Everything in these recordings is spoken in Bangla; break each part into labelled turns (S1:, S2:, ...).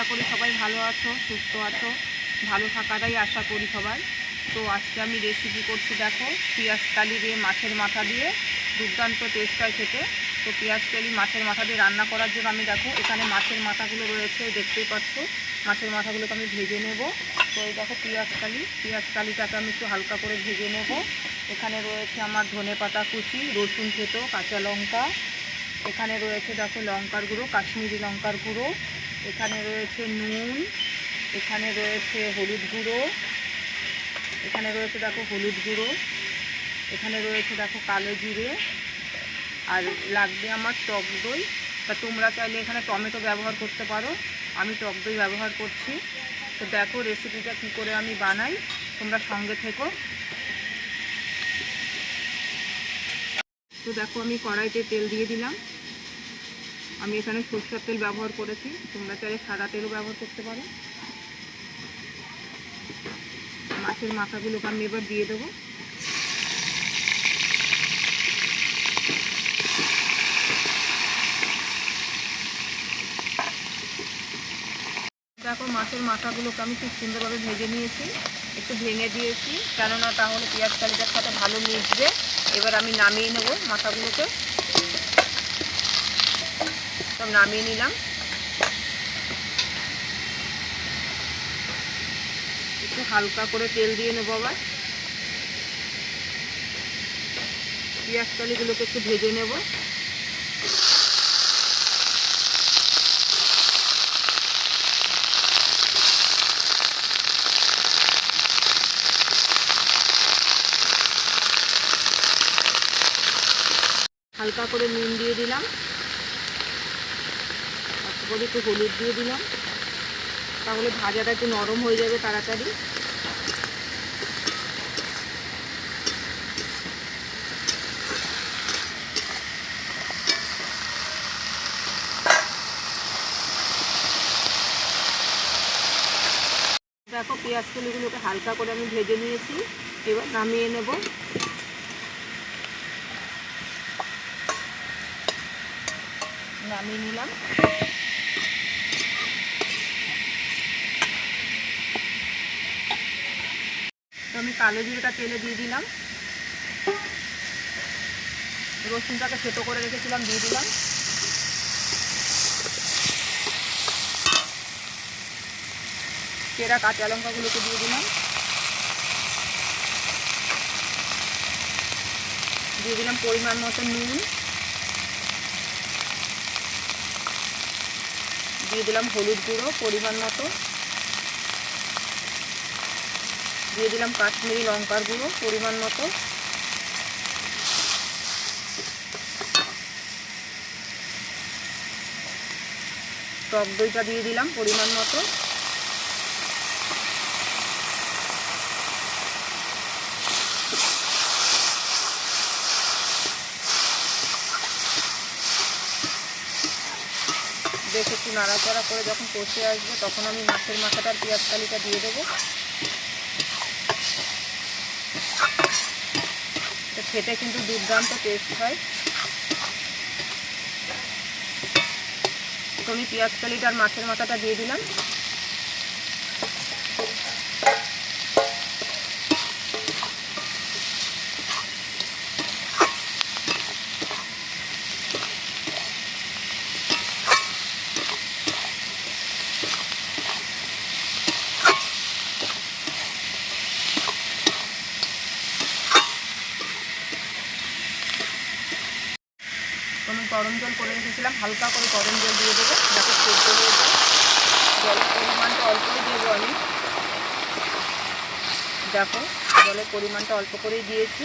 S1: আশা করি সবাই ভালো আছো, সুস্থ আছো, ভালো থাকাটাই আশা করি সবাই তো আজকে আমি রেসিপি করছি দেখো, পেঁয়াজ কালি দিয়ে, মাছের মাথা দিয়ে, দুর্দান্ত টেস্ট হয় খেতে। তো পেঁয়াজ কালি, মাছের মাথা দিয়ে রান্না করার জন্য আমি দেখো, এখানে মাছের মাথাগুলো রয়েছে, দেখতেই পাচ্ছ। মাছের মাথাগুলোকে আমি ভেজে নেব। তো এই দেখো পেঁয়াজ কালি, পেঁয়াজ কালিটাকে আমি একটু হালকা করে ভেজে নেব। এখানে রয়েছে আমার ধনে পাতা কুচি, রসুন থেতো, কাঁচা লঙ্কা। এখানে রয়েছে দেখো লঙ্কার গুঁড়ো, কাশ্মীরি লঙ্কার গুঁড়ো। এখানে রয়েছে নুন, এখানে রয়েছে হলুদ গুঁড়ো, এখানে রয়েছে দেখো হলুদ গুঁড়ো, এখানে রয়েছে দেখো কালো জিরে, আর লাগবে আমার টক দই। তা তোমরা চাইলে এখানে টমেটো ব্যবহার করতে পারো, আমি টক দই ব্যবহার করছি। তো দেখো রেসিপিটা কী করে আমি বানাই, তোমরা সঙ্গে থেকো। তো দেখো আমি কড়াইতে তেল দিয়ে দিলাম। আমি এখানে সরষের তেল ব্যবহার করেছি। তোমরা চাইলে সাদা তেলও ব্যবহার করতে পারো। মাছের মাথাগুলোকে আমি এবার দিয়ে দেবো। দেখো, মাছের মাথাগুলোকে আমি খুব সুন্দরভাবে ভেজে নিয়েছি। একটু ভেঙে দিয়েছি। কেননা তাহলে পেঁয়াজ কালিটার সাথে ভালো মিশবে। এবার আমি নামিয়ে নেব মাথাগুলোকে। সব নামিয়ে নিলাম। একটু হালকা করে তেল দিয়ে নেব আবার। পেঁয়াজ কালিগুলোকে একটু ভেজে নেব। হালকা করে নুন দিয়ে দিলাম। তারপরে একটু হলুদ দিয়ে দিলাম। তাহলে ভাজাটা একটু নরম হয়ে যাবে তাড়াতাড়ি। দেখো পেঁয়াজ কলিগুলোকে হালকা করে আমি ভেজে নিয়েছি। এবার নামিয়ে নেব। নামিয়ে নিলাম। আমি কালো জিরেটা তেলে দিয়ে দিলাম। রসুনটাকে সেতো করে রেখেছিলাম, দিয়ে দিলাম। চেরা কাঁচা লঙ্কাগুলোকে দিয়ে দিলাম। দিয়ে দিলাম পরিমাণ মতো নুন। দিয়ে দিলাম হলুদ গুঁড়ো পরিমাণ মতো। দিয়ে দিলাম কাশ্মীরি লঙ্কার গুঁড়ো পরিমাণ মতো। টক দইটা দিয়ে দিলাম পরিমাণ মতো। বেশ একটু নাড়াচাড়া করে যখন কষে আসবে, তখন আমি মাছের মাথাটার পেঁয়াজ কালিটা দিয়ে দেবো। খেতে কিন্তু দুর্দান্ত টেস্ট হয়। তো আমি পেঁয়াজ কালিটা আর মাছের মাথাটা দিয়ে দিলাম। গরম জল করে রেখেছিলাম, হালকা করে গরম জল দিয়ে দেবো, যাতে সেদ্ধ হয়ে যায়। জলের পরিমাণটা অল্পই দেবো আমি। দেখো, জলের পরিমাণটা অল্প করেই দিয়েছি।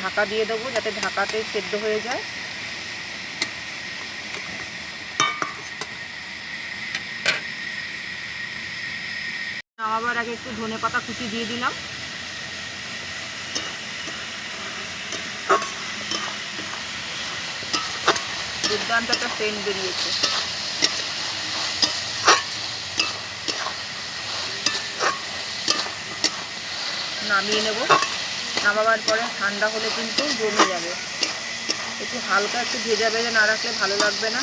S1: ঢাকা দিয়ে দেবো, যাতে ঢাকাতে সেদ্ধ হয়ে যায়। নামাবার আগে একটু ধনে পাতা কুচি দিয়ে দিলাম। দুর্দান্ত একটা সেন্ট বেরিয়েছে। নামিয়ে নেব। নামাবার পরে ঠান্ডা হলে কিন্তু জমে যাবে। একটু হালকা একটু ভেজা ভেজা না রাখলে ভালো লাগবে না।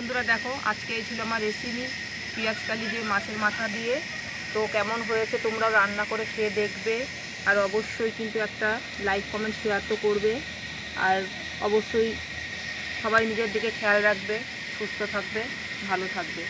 S1: বন্ধুরা দেখো, আজকে এই ছিল আমার রেসিপি পেঁয়াজ কালি দিয়ে মাছের মাথা দিয়ে। তো কেমন হয়েছে তোমরাও রান্না করে খেয়ে দেখবে। আর অবশ্যই কিন্তু একটা লাইক কমেন্ট শেয়ার তো করবে। আর অবশ্যই সবাই নিজের দিকে খেয়াল রাখবে, সুস্থ থাকবে, ভালো থাকবে।